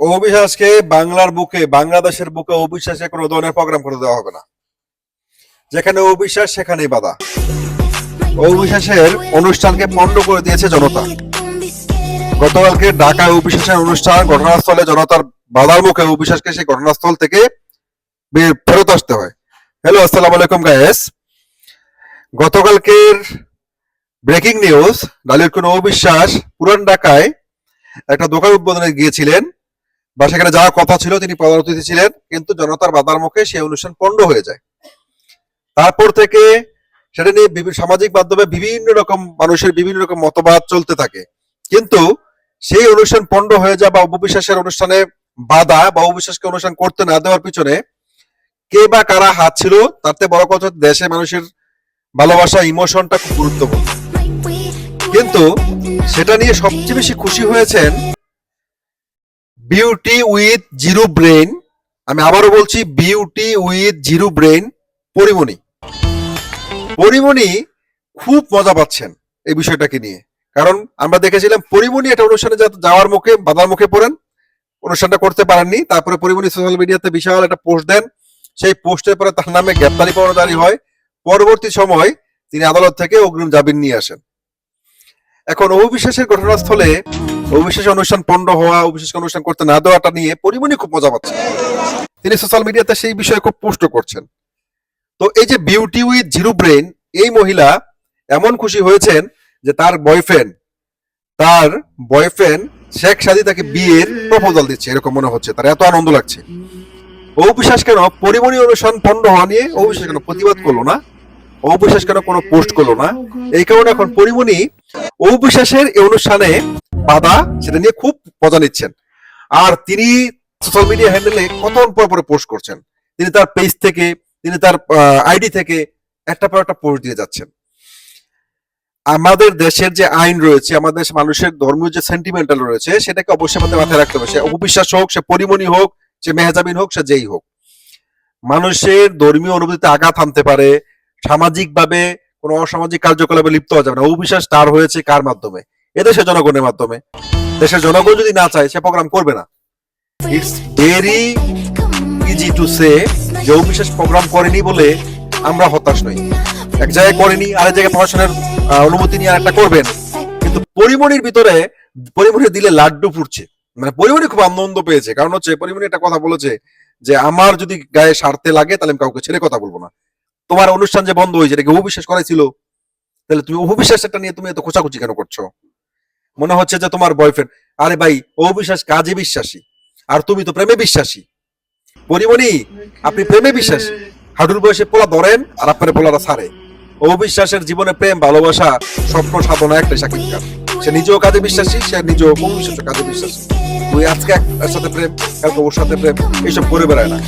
অবিশ্বাসকে বাংলার বুকে, বাংলাদেশের বুকে অবিশ্বাসে কোনো ধরনের প্রোগ্রাম করে দেওয়া হবে না। যেখানে অবিশ্বাস, সেখানেই বাধা। অবিশ্বাসের অনুষ্ঠানকে পণ্ড করে দিয়েছে জনতা। গতকালকে ঢাকায় অবিশ্বাসের অনুষ্ঠান, ঘটনাস্থলে জনতার বাধার মুখে অবিশ্বাসকে সেই ঘটনাস্থল থেকে ফেরত আসতে হয়। হ্যালো, আসসালামু আলাইকুম গায়েস গতকালকের ব্রেকিং নিউজ ডালির কোন অবিশ্বাস পুরান ঢাকায় একটা দোকান উদ্বোধনে গিয়েছিলেন। বা সেখানে যাওয়ার কথা ছিল তিনি প্রধান অতিথি ছিলেন কিন্তু জনতার বাধার মুখে সেই অনুষ্ঠান পণ্ড হয়ে যায়। তারপর থেকে সেটা নিয়ে সামাজিক মাধ্যমে বিভিন্ন রকম মানুষের বিভিন্ন রকম মতবাদ চলতে থাকে। কিন্তু সেই অনুষ্ঠান পণ্ড হয়ে যায় বা উপবিশ্বাসের অনুষ্ঠানে বাধা বা অবিশ্বাসকে অনুষ্ঠান করতে না দেওয়ার পিছনে কে বা কারা হাত ছিল তাতে বড় কথা দেশে মানুষের ভালোবাসা ইমোশনটা খুব গুরুত্বপূর্ণ। কিন্তু সেটা নিয়ে সবচেয়ে বেশি খুশি হয়েছেন বিউটি উইথ জিরো ব্রেন। আমি আবারও বলছি, beauty with zero brain, Porimoni. Porimoni খুব মজা পাচ্ছেন এই বিষয়টাকে নিয়ে। কারণ আমরা দেখেছিলাম পরিমণি একটা অনুষ্ঠানে যাওয়ার মুখে, বাধার মুখে পড়েন। অনুষ্ঠানটা করতে পারেননি। তারপরে পরিমণি সোশ্যাল মিডিয়াতে বিশাল একটা পোস্ট দেন। সেই পোস্টের পরে তার নামে গ্রেপ্তারি পরোয়ানা জারি হয়। পরবর্তী সময় তিনি আদালত থেকে অগ্রিম জামিন নিয়ে আসেন। এখন অবিশ্বাসের ঘটনাস্থলে অবিশ্বাস অনুষ্ঠান পণ্ড হওয়া, অবিশ্বাস অনুষ্ঠান করতে না দেওয়াটা নিয়ে পরিমণি খুব মজা পাচ্ছেন তিনি সোশ্যাল মিডিয়াতে সেই বিষয়ে খুব পোস্ট করছেন। তো এই যে বিউটি উইথ জিরো ব্রেন এই মহিলা এমন খুশি হয়েছেন যে তার বয়ফ্রেন্ড তার বয়ফ্রেন্ড শেখ সাদি তাকে বিয়ের প্রপোজাল দিচ্ছে, এরকম মনে হচ্ছে, তার এত আনন্দ লাগছে। অবিশ্বাস কেন পরিমণি অনুষ্ঠান পণ্ড হওয়া নিয়ে অবিশ্বাস কেন প্রতিবাদ করল না? অবিশ্বাস কেন কোনো পোস্ট করল না? এই কারণে এখন পরিমণি অবিশ্বাসের এই অনুষ্ঠানে বাধা সেটা নিয়ে খুব মজা নিচ্ছেন। আর তিনি সোশ্যাল মিডিয়া হ্যান্ডেলে কত পর পরে পোস্ট করছেন। তিনি তার পেজ থেকে, তিনি তার আইডি থেকে একটা পর একটা পোস্ট দিয়ে যাচ্ছেন। আমাদের দেশের যে আইন রয়েছে, আমাদের মানুষের ধর্মীয় যে সেন্টিমেন্টাল রয়েছে, সেটাকে অবশ্যই আমাদের মাথায় রাখতে হবে। সে অপবিশ্বাস হোক, সে পরিমণি হোক, সে মেহজাবিন হোক, সে যেই হোক। মানুষের ধর্মীয় অনুভূতিতে আঘাত আনতে পারে, সামাজিকভাবে কোনো অসামাজিক কার্যকলাপে লিপ্ত হওয়া যাবে না। অবিশ্বাস তার হয়েছে কার মাধ্যমে? এদেশের জনগণের মাধ্যমে। দেশের জনগণ যদি না চায়, সে প্রোগ্রাম করবে না। It's very easy to say যে অবিশ্বাস প্রোগ্রাম করেনি বলে আমরা হতাশ নই। এক জায়গায় করেনি জায়গায় প্রশাসনের অনুমতি নিয়ে করবেন। কিন্তু পরিমণির ভিতরে পরিমণি দিলে লাড্ডু ফুটছে। মানে পরিমণি খুব আনন্দ পেয়েছে। কারণ হচ্ছে পরিমণি একটা কথা বলেছে যে, আমার যদি গায়ে সারতে লাগে, তাহলে আমি কাউকে ছেড়ে কথা বলব না। তোমার অনুষ্ঠান যে বন্ধ হয়েছে এটাকে অবিশ্বাস করাইছিল তাহলে তুমি অবিশ্বাসটা নিয়ে তুমি এত খোঁচাখুচি কেন করছ? মনে হচ্ছে যে তোমার বয়ফ্রেন্ড আরে ভাই অবিশ্বাস কাজে বিশ্বাসী। আর তুমি তো প্রেমে বিশ্বাসী। পরিমণি, আপনি প্রেমে বিশ্বাসী। হাঁটুর বয়সে পোলা ধরেন আর আপনার পোলারা ছাড়ে। অবিশ্বাসের জীবনে প্রেম, ভালোবাসা, স্বপ্ন, সাধনা একটা সাক্ষাৎকার সে নিজেও কাজে বিশ্বাসী, সে নিজেও অবিশ্বাস কাজে বিশ্বাসী। তুই আজকে এক- সাথে প্রেম, কালকে ওর সাথে প্রেম, এইসব করে বেড়ায় না।